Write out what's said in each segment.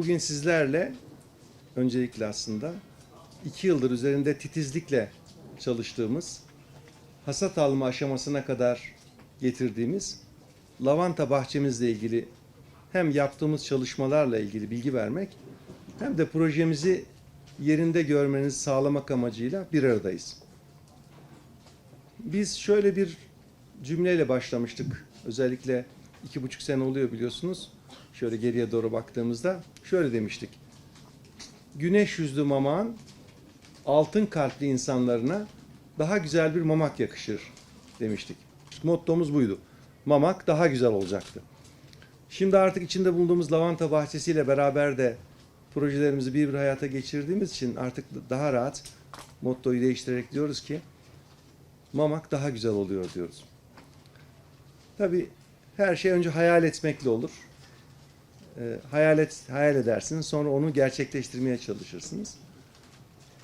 Bugün sizlerle öncelikle aslında iki yıldır üzerinde titizlikle çalıştığımız hasat alma aşamasına kadar getirdiğimiz lavanta bahçemizle ilgili hem yaptığımız çalışmalarla ilgili bilgi vermek hem de projemizi yerinde görmenizi sağlamak amacıyla bir aradayız. Biz şöyle bir cümleyle başlamıştık. Özellikle iki buçuk sene oluyor biliyorsunuz. Şöyle geriye doğru baktığımızda şöyle demiştik. Güneş yüzlü mamağın altın kalpli insanlarına daha güzel bir mamak yakışır demiştik. Mottomuz buydu. Mamak daha güzel olacaktı. Şimdi artık içinde bulunduğumuz lavanta bahçesiyle beraber de projelerimizi bir bir hayata geçirdiğimiz için artık daha rahat mottoyu değiştirerek diyoruz ki mamak daha güzel oluyor diyoruz. Tabii her şey önce hayal etmekle olur. Ee, hayal et, hayal edersiniz, sonra onu gerçekleştirmeye çalışırsınız.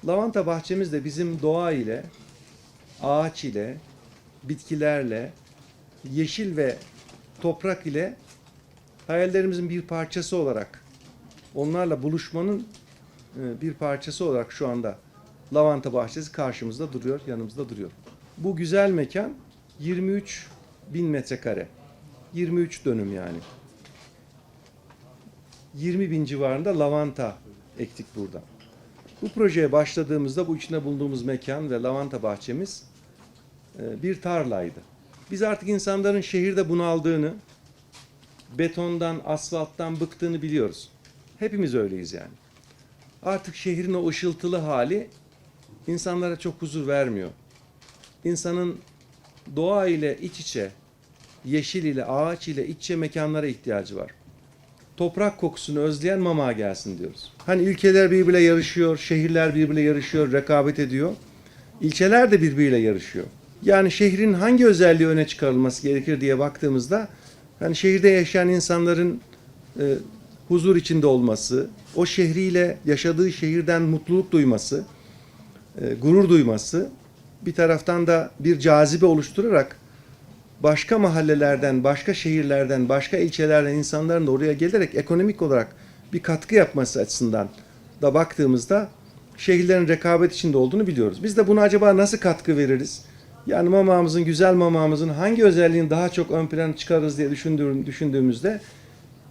Lavanta bahçemiz de bizim doğa ile, ağaç ile, bitkilerle, yeşil ve toprak ile hayallerimizin bir parçası olarak, onlarla buluşmanın e, bir parçası olarak şu anda lavanta bahçesi karşımızda duruyor, yanımızda duruyor. Bu güzel mekan 23 bin metrekare. 23 dönüm yani. 20 bin civarında lavanta ektik burada. Bu projeye başladığımızda bu içinde bulunduğumuz mekan ve lavanta bahçemiz e, bir tarlaydı. Biz artık insanların şehirde bunaldığını, betondan, asfalttan bıktığını biliyoruz. Hepimiz öyleyiz yani. Artık şehrin o ışıltılı hali insanlara çok huzur vermiyor. İnsanın doğa ile iç içe, yeşil ile, ağaç ile iç içe mekanlara ihtiyacı var. Toprak kokusunu özleyen mamağa gelsin diyoruz. Hani ülkeler birbiriyle yarışıyor, şehirler birbiriyle yarışıyor, rekabet ediyor. İlçeler de birbiriyle yarışıyor. Yani şehrin hangi özelliği öne çıkarılması gerekir diye baktığımızda hani şehirde yaşayan insanların e, huzur içinde olması, o şehriyle yaşadığı şehirden mutluluk duyması, e, gurur duyması bir taraftan da bir cazibe oluşturarak başka mahallelerden, başka şehirlerden, başka ilçelerden insanların da oraya gelerek ekonomik olarak bir katkı yapması açısından da baktığımızda şehirlerin rekabet içinde olduğunu biliyoruz. Biz de buna acaba nasıl katkı veririz? Yani mamamızın, güzel mamamızın hangi özelliğini daha çok ön plana çıkarırız diye düşündüğüm- düşündüğümüzde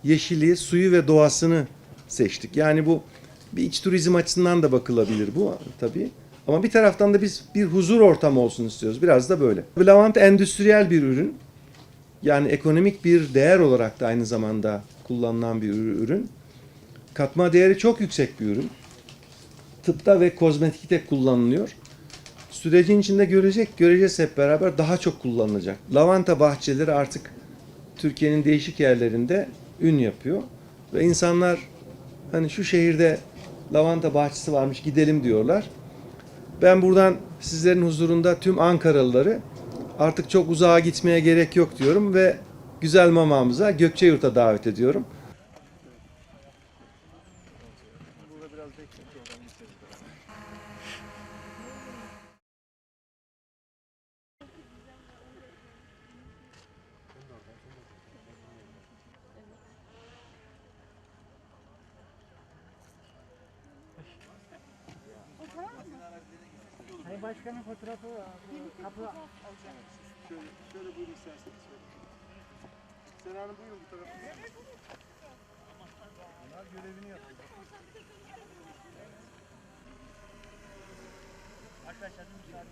yeşili, suyu ve doğasını seçtik. Yani bu bir iç turizm açısından da bakılabilir bu tabii. Ama bir taraftan da biz bir huzur ortamı olsun istiyoruz. Biraz da böyle. Lavanta endüstriyel bir ürün. Yani ekonomik bir değer olarak da aynı zamanda kullanılan bir ürün. Katma değeri çok yüksek bir ürün. Tıpta ve kozmetikte kullanılıyor. Sürecin içinde görecek, göreceğiz hep beraber daha çok kullanılacak. Lavanta bahçeleri artık Türkiye'nin değişik yerlerinde ün yapıyor. Ve insanlar hani şu şehirde lavanta bahçesi varmış gidelim diyorlar. Ben buradan sizlerin huzurunda tüm Ankaralıları artık çok uzağa gitmeye gerek yok diyorum ve güzel mamamıza Gökçeyurt'a davet ediyorum. Sayın Başkan'ın fotoğrafı kapı Şöyle, şöyle buyurun isterseniz. Sen Hanım buyurun bu tarafa. Onlar görevini yapıyor. arkadaşlar bir müsaade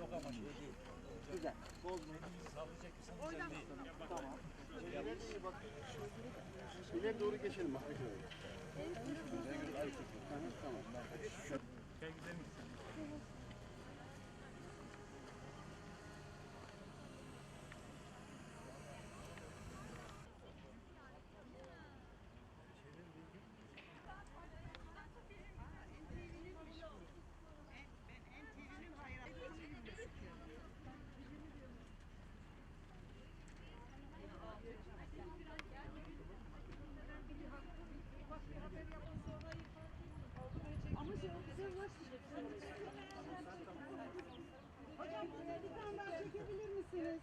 Yok ama şey değil. Güzel. Bozmayın. Sallayacak mısın? Tamam. İleri doğru geçelim gidelim. Ama şey o bize Hocam bir tane daha çekebilir misiniz?